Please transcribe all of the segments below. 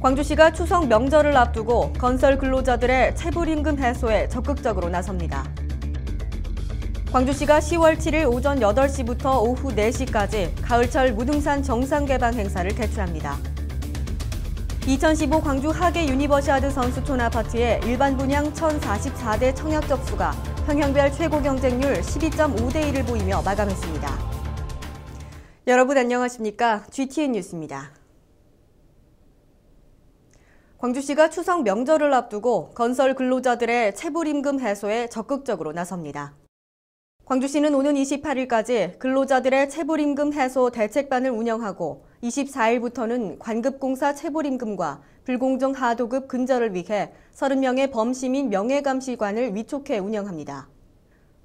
광주시가 추석 명절을 앞두고 건설 근로자들의 체불임금 해소에 적극적으로 나섭니다. 광주시가 10월 7일 오전 8시부터 오후 4시까지 가을철 무등산 정상 개방 행사를 개최합니다. 2015 광주 하계 유니버시아드 선수촌 아파트의 일반 분양 1044대 청약 접수가 평형별 최고 경쟁률 12.5대 1을 보이며 마감했습니다. 여러분 안녕하십니까? GTN 뉴스입니다. 광주시가 추석 명절을 앞두고 건설 근로자들의 체불임금 해소에 적극적으로 나섭니다. 광주시는 오는 28일까지 근로자들의 체불임금 해소 대책반을 운영하고 24일부터는 관급공사 체불임금과 불공정 하도급 근절을 위해 30명의 범시민 명예감시관을 위촉해 운영합니다.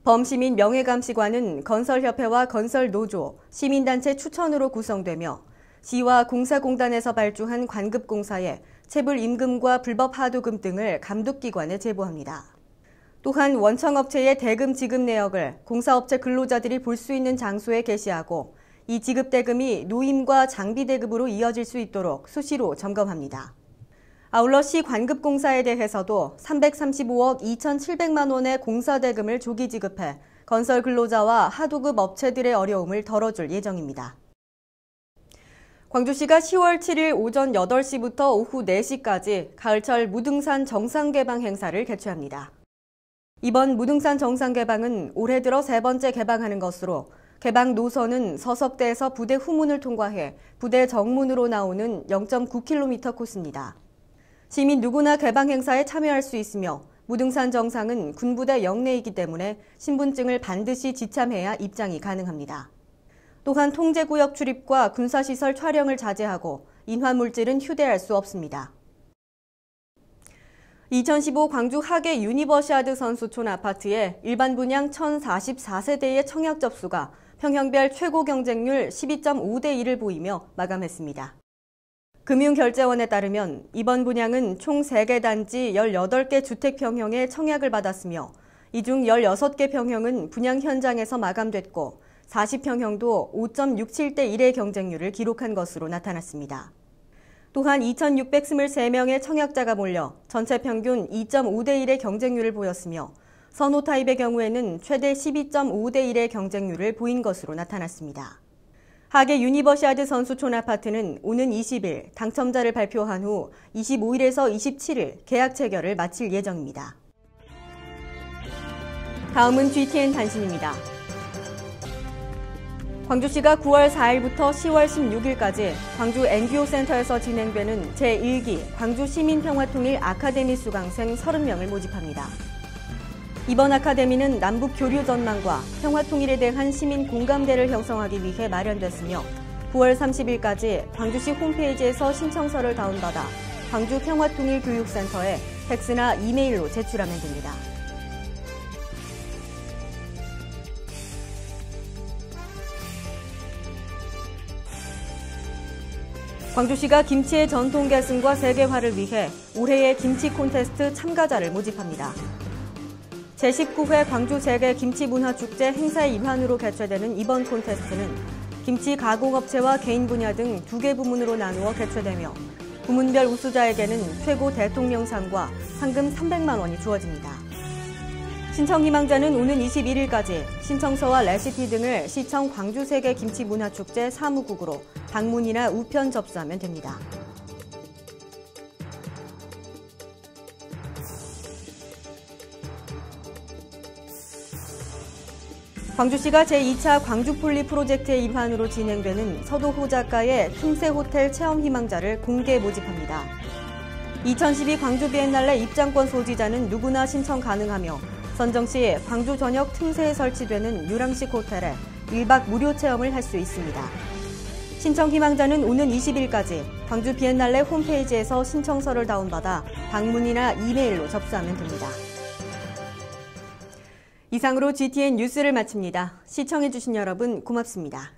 범시민 명예감시관은 건설협회와 건설노조, 시민단체 추천으로 구성되며 시와 공사공단에서 발주한 관급공사에 체불 임금과 불법 하도금 등을 감독기관에 제보합니다. 또한 원청업체의 대금 지급 내역을 공사업체 근로자들이 볼 수 있는 장소에 게시하고 이 지급 대금이 노임과 장비 대급으로 이어질 수 있도록 수시로 점검합니다. 아울러 시 관급공사에 대해서도 335억 2,700만 원의 공사 대금을 조기 지급해 건설 근로자와 하도급 업체들의 어려움을 덜어줄 예정입니다. 광주시가 10월 7일 오전 8시부터 오후 4시까지 가을철 무등산 정상개방 행사를 개최합니다. 이번 무등산 정상개방은 올해 들어 세 번째 개방하는 것으로 개방 노선은 서석대에서 부대 후문을 통과해 부대 정문으로 나오는 0.9km 코스입니다. 시민 누구나 개방 행사에 참여할 수 있으며 무등산 정상은 군부대 영내이기 때문에 신분증을 반드시 지참해야 입장이 가능합니다. 또한 통제구역 출입과 군사시설 촬영을 자제하고 인화물질은 휴대할 수 없습니다. 2015 광주 하계 유니버시아드 선수촌 아파트에 일반 분양 1044세대의 청약 접수가 평형별 최고 경쟁률 12.5대 1을 보이며 마감했습니다. 금융결제원에 따르면 이번 분양은 총 3개 단지 18개 주택 평형의 청약을 받았으며 이 중 16개 평형은 분양 현장에서 마감됐고 40평형도 5.67대 1의 경쟁률을 기록한 것으로 나타났습니다. 또한 2,623명의 청약자가 몰려 전체 평균 2.5대 1의 경쟁률을 보였으며 선호 타입의 경우에는 최대 12.5대 1의 경쟁률을 보인 것으로 나타났습니다. 하계 유니버시아드 선수촌 아파트는 오는 20일 당첨자를 발표한 후 25일에서 27일 계약 체결을 마칠 예정입니다. 다음은 GTN 단신입니다. 광주시가 9월 4일부터 10월 16일까지 광주 NGO 센터에서 진행되는 제1기 광주 시민평화통일 아카데미 수강생 30명을 모집합니다. 이번 아카데미는 남북 교류 전망과 평화통일에 대한 시민 공감대를 형성하기 위해 마련됐으며 9월 30일까지 광주시 홈페이지에서 신청서를 다운받아 광주 평화통일교육센터에 팩스나 이메일로 제출하면 됩니다. 광주시가 김치의 전통 계승과 세계화를 위해 올해의 김치 콘테스트 참가자를 모집합니다. 제19회 광주 세계 김치 문화 축제 행사의 일환으로 개최되는 이번 콘테스트는 김치 가공업체와 개인 분야 등 두 개 부문으로 나누어 개최되며 부문별 우수자에게는 최고 대통령상과 상금 300만 원이 주어집니다. 신청 희망자는 오는 21일까지 신청서와 레시피 등을 시청 광주세계 김치문화축제 사무국으로 방문이나 우편 접수하면 됩니다. 광주시가 제2차 광주폴리 프로젝트의 일환으로 진행되는 서도호 작가의 틈새 호텔 체험 희망자를 공개 모집합니다. 2012 광주 비엔날레 입장권 소지자는 누구나 신청 가능하며 선정 시 광주 전역 틈새에 설치되는 유랑식 호텔에 1박 무료 체험을 할 수 있습니다. 신청 희망자는 오는 20일까지 광주 비엔날레 홈페이지에서 신청서를 다운받아 방문이나 이메일로 접수하면 됩니다. 이상으로 GTN 뉴스를 마칩니다. 시청해주신 여러분 고맙습니다.